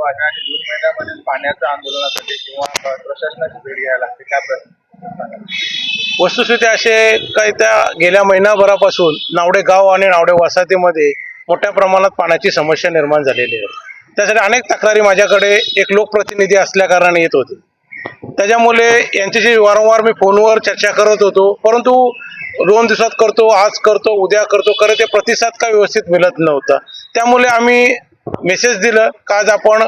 चालू आहे आणि जून महिन्यामध्ये पाण्याच्या आंदोलनासाठी किंवा प्रशासनाची भेट घ्यायला लागते. काय वस्तुस्थिती असे काही त्या गेल्या महिनाभरापासून नावडे गाव आणि नावडे वसाहतीमध्ये मोठ्या प्रमाणात पाण्याची समस्या निर्माण झालेली आहे. त्यासाठी अनेक तक्रारी माझ्याकडे एक लोकप्रतिनिधी असल्या कारणाने येत होते. त्याच्यामुळे यांच्याशी वारंवार मी फोनवर चर्चा करत होतो. परंतु दोन दिवसात करतो आज करतो उद्या करतो खरं ते प्रतिसाद का व्यवस्थित मिळत नव्हता. त्यामुळे आम्ही मेसेज दिलं का आज आपण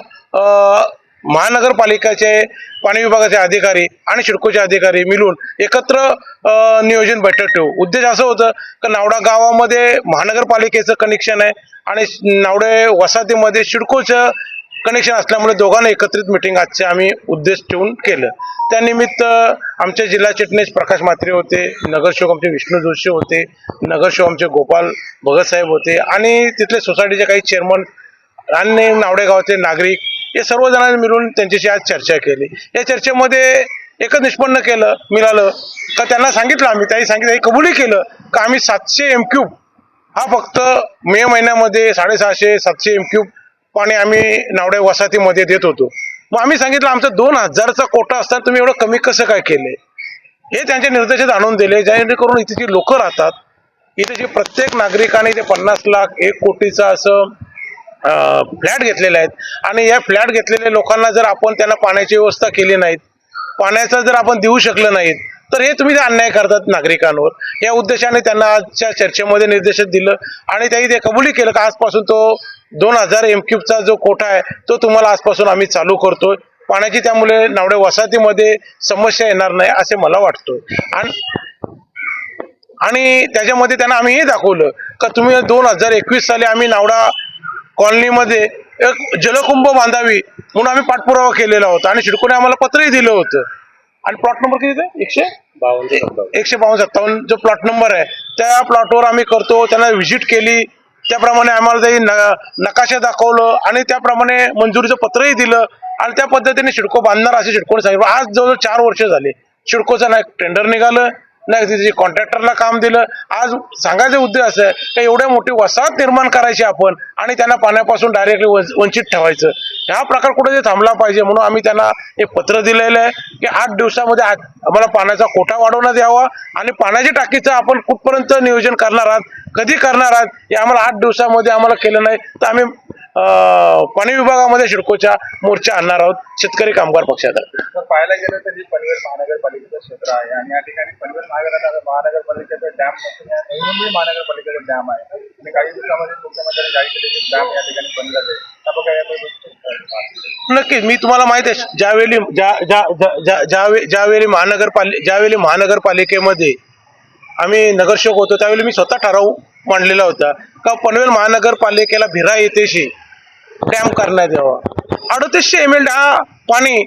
महानगरपालिकेचे पाणी विभागाचे अधिकारी आणि शिडकोचे अधिकारी मिळून एकत्र नियोजन बैठक ठेवू. उद्देश असं होतं की नावडा गावामध्ये महानगरपालिकेचं कनेक्शन आहे आणि नावडे वसाहतीमध्ये शिडकोचं कनेक्शन असल्यामुळे दोघांना एकत्रित मिटिंग आजचे आम्ही उद्देश ठेवून केलं. त्यानिमित्त आमचे जिल्हा चिटणीस प्रकाश म्हात्रे होते नगरसेवक आमचे विष्णू जोशी होते नगरसेवक आमचे गोपाल भगतसाहेब होते आणि तिथले सोसायटीचे काही चेअरमन आणि नावडेगावचे नागरिक हे सर्व जणांनी मिळून त्यांच्याशी आज चर्चा केली. या चर्चेमध्ये एकच निष्पन्न केलं मिळालं. का त्यांना सांगितलं आम्ही त्याही सांगितलं कबुली केलं का आम्ही सातशे एम क्यूब हा फक्त मे महिन्यामध्ये साडेसहाशे सातशे एम क्यूब पाणी आम्ही नावडे वसाहतीमध्ये देत होतो. मग आम्ही सांगितलं आमचं दोन हजारचा कोटा असताना तुम्ही एवढं कमी कसं काय केले? हे त्यांच्या निर्देशात आणून दिले जेणेकरून इथे जी लोक राहतात इथे जे प्रत्येक नागरिकाने ते पन्नास लाख एक कोटीचा असं फ्लॅट घेतलेले आहेत. आणि या फ्लॅट घेतलेल्या लोकांना जर आपण त्यांना पाण्याची व्यवस्था केली नाहीत पाण्याचं जर आपण देऊ शकलं नाहीत तर हे तुम्ही अन्याय करतात नागरिकांवर. या उद्देशाने त्यांना आजच्या चर्चेमध्ये निर्देशित दिलं आणि त्याही ते कबुली केलं का आजपासून तो दोन हजार एम क्यूबचा जो कोटा आहे तो तुम्हाला आजपासून आम्ही चालू करतोय. पाण्याची त्यामुळे नावडे वसाहतीमध्ये समस्या येणार नाही असे मला वाटतोय. आणि आणि त्याच्यामध्ये त्यांना आम्ही हे दाखवलं का तुम्ही दोन हजार एकवीस साली आम्ही नावडा कॉलनीमध्ये एक जलकुंभ बांधावी म्हणून आम्ही पाठपुरावा केलेला होता. आणि शिडकोने आम्हाला पत्रही दिलं होतं. आणि प्लॉट नंबर किती? एकशे? एकशे बावन्न सत्तावन्न. जो प्लॉट नंबर आहे त्या प्लॉटवर आम्ही करतो. त्यांना व्हिजिट केली. त्याप्रमाणे आम्हाला ते न- नकाशा दाखवलं. आणि त्याप्रमाणे मंजुरीचं पत्रही दिलं. आणि त्या पद्धतीने शिडको बांधणार असे शिडकोने सांगितलं. आज जवळजवळ चार वर्ष झाले. शिडकोचं नाही टेंडर निघालं. नाही तिथे कॉन्ट्रॅक्टरला काम दिलं आज सांगायचं उद्देश असं आहे का एवढ्या मोठी वसाहत निर्माण करायची आपण आणि त्यांना पाण्यापासून डायरेक्टली वंचित ठेवायचं. हा प्रकार कुठे थांबला पाहिजे म्हणून आम्ही त्यांना एक पत्र दिलेलं आहे की आठ दिवसामध्ये आम्हाला पाण्याचा कोठा वाढवण्यात यावा आणि पाण्याच्या टाकीचं आपण कुठपर्यंत नियोजन करणार आहात कधी करणार आहात हे आम्हाला आठ दिवसामध्ये आम्हाला केलं नाही तर आम्ही पाणी विभागामध्ये शिडकोच्या मोर्चा आणणार आहोत. शेतकरी कामगार पक्षाचा. पाहायला गेलं तर जे पनवेल महानगरपालिकेचं क्षेत्र आहे आणि या ठिकाणी पनवेल महानगर महानगरपालिकेचा डॅम नसून या नवी मुंबई महानगरपालिकेचा डॅम आहे. आणि काही दिवसामध्ये मुख्यमंत्र्यांनी जाहीर केले की डॅम या ठिकाणी बनला जाईल त्या बघा या गोष्टी नक्कीच मी तुम्हाला माहीत आहे ज्यावेळी ज्या ज्या ज्या- ज्या- ज्यावे- ज्यावेळी महानगरपालिका ज्यावेळी महानगरपालिकेमध्ये आम्ही नगरसेवक होतो त्यावेळी मी स्वतः ठराव मांडलेला होता का पनवेल महानगरपालिकेला भिरा येतेशी डॅम करण्यात यावा अडतीसशे एम एल हा पाणी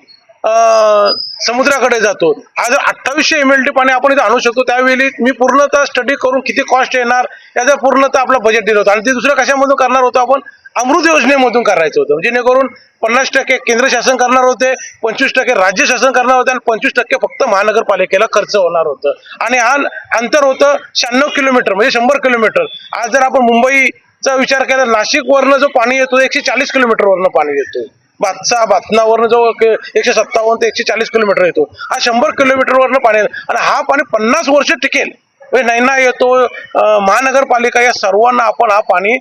समुद्राकडे जातो. आज जर अठ्ठावीसशे एम एल डी पाणी आपण इथे आणू शकतो त्यावेळी मी पूर्णतः स्टडी करून किती कॉस्ट येणार याचा पूर्णतः आपला बजेट दिलं होतं. आणि ते दुसरं कशामधून करणार होतो आपण? अमृत योजनेमधून करायचं होतं. म्हणजे जेणेकरून पन्नास टक्के केंद्र शासन करणार होते पंचवीस टक्के राज्य शासन करणार होते आणि पंचवीस टक्के फक्त महानगरपालिकेला खर्च होणार होतं. आणि हा अंतर होतं शहाण्णव किलोमीटर म्हणजे शंभर किलोमीटर. आज जर आपण मुंबई चा विचार केला नाशिक वरनं जो पाणी येतो एकशे चाळीस किलोमीटर वरनं पाणी येतो. बादचा बातनावरनं जो एकशे सत्तावन्न ते एकशे चाळीस किलोमीटर येतो. हा शंभर किलोमीटर वरनं पाणी येतं. आणि हा पाणी पन्नास वर्ष टिकेल. म्हणजे नैना येतो महानगरपालिका या सर्वांना आपण हा पाणी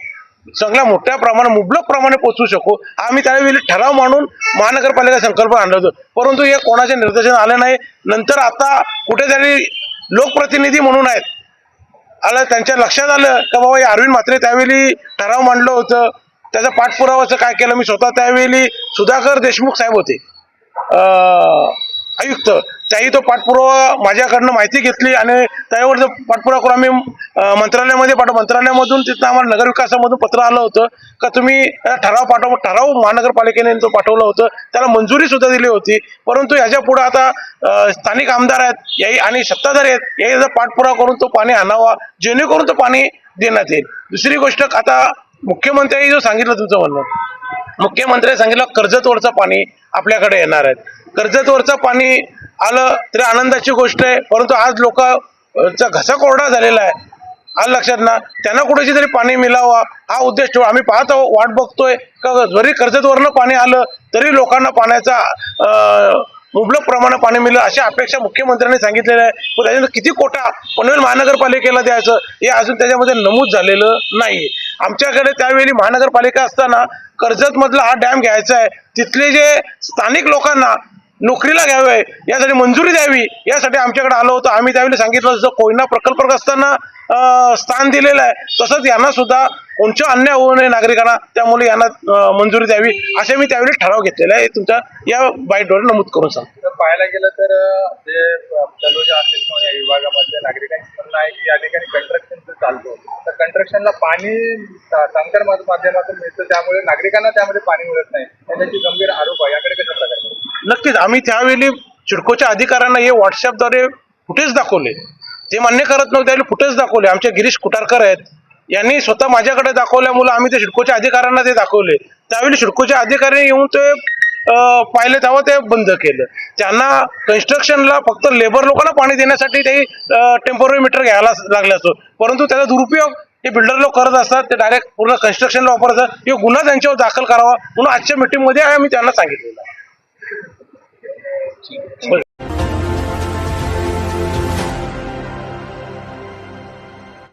चांगल्या मोठ्या प्रमाणात मुबलक प्रमाणे पोचवू शकू. आम्ही त्यावेळी ठराव मांडून महानगरपालिका संकल्प आणलं होतं. परंतु हे कोणाच्या निर्देशन आले नाही. नंतर आता कुठेतरी लोकप्रतिनिधी म्हणून आहेत. आलं त्यांच्या लक्षात आलं का बाबा हे अरविंद म्हात्रे त्यावेळी ठराव मांडलं होतं. त्याचा पाठपुरावाचं काय केलं मी स्वतः त्यावेळी सुधाकर देशमुख साहेब होते. आयुक्त. त्याही तो पाठपुरावा माझ्याकडनं माहिती घेतली आणि त्यावर जो पाठपुरावा करून आम्ही मंत्रालयामध्ये पाठव मंत्रालयामधून तिथं आम्हाला नगरविकासामधून पत्र आलं होतं का तुम्ही ठराव पाठव ठराव महानगरपालिकेने तो पाठवलं होतं. त्याला मंजुरी सुद्धा दिली होती. परंतु ह्याच्या पुढे आता स्थानिक आमदार आहेत याही आणि सत्ताधारी आहेत याचा पाठपुरावा करून तो पाणी आणावा जेणेकरून तो पाणी देण्यात येईल. दुसरी गोष्ट आता मुख्यमंत्र्यांनी जो सांगितलं तुमचं म्हणणं मुख्यमंत्र्यांनी सांगितलं कर्जतवरचं पाणी आपल्याकडे येणार आहे. कर्जतवरचं पाणी आलं तरी आनंदाची गोष्ट आहे. परंतु आज लोक चा घसा कोरडा झालेला आहे. आज लक्षात ना? त्यांना कुठेची तरी पाणी मिळावा हा उद्देश ठेवा. आम्ही पाहत आहोत वाट बघतोय. का जरी कर्जतवरनं पाणी आलं तरी लोकांना पाण्याचा मुबलक प्रमाणात पाणी मिळेल अशी अपेक्षा मुख्यमंत्र्यांनी सांगितलेलं आहे. पण त्याच्यानंतर किती कोटा पनवेल महानगरपालिकेला द्यायचं हे अजून त्याच्यामध्ये नमूद झालेलं नाही आमच्याकडे त्यावेळी महानगरपालिका असताना कर्जतमधला हा डॅम घ्यायचा आहे. तिथले जे स्थानिक लोकांना नोकरीला घ्यावे यासाठी मंजुरी द्यावी यासाठी आमच्याकडे आलो होतो. आम्ही त्यावेळी सांगितलं जसं कोयना प्रकल्पग्रस्तांना स्थान दिलेलं आहे तसंच यांना सुद्धा कोणच्या अन्याय होऊ नये नागरिकांना त्यामुळे यांना मंजुरी द्यावी असे मी त्यावेळी ठराव घेतलेला आहे. तुमच्या या बाईटद्वारे नमूद करून सांग पाहायला गेलं तर जे तलोजा असेल किंवा या विभागामध्ये नागरिकांची म्हणणं आहे की या ठिकाणी कंस्ट्रक्शन चालतो तर कंस्ट्रक्शनला पाणी टँकर माध्यमातून मिळतं त्यामुळे नागरिकांना त्यामध्ये पाणी मिळत नाही. त्याची नक्कीच आम्ही त्यावेळी चिडकोच्या अधिकाऱ्यांना हे व्हॉट्सअपद्वारे फुटेज दाखवले. ते मान्य करत नव्हते त्यावेळी फुटेज दाखवले. आमचे गिरीश कुटारकर आहेत. यांनी स्वतः माझ्याकडे दाखवल्यामुळे आम्ही ते शिडकोच्या अधिकाऱ्यांना ते दाखवले. त्यावेळी शिडकोच्या अधिकारी येऊन ते पाहिले तेव्हा ते बंद केलं. त्यांना कन्स्ट्रक्शनला फक्त लेबर लोकांना पाणी देण्यासाठी ते टेम्पोररी मीटर घ्यायला लागले असतो. परंतु त्याचा दुरुपयोग हे बिल्डर लोक करत असतात. ते डायरेक्ट पूर्ण कन्स्ट्रक्शनला वापरतात हे गुन्हा त्यांच्यावर दाखल करावा म्हणून आजच्या मीटिंगमध्ये आम्ही त्यांना सांगितलेलं आहे. But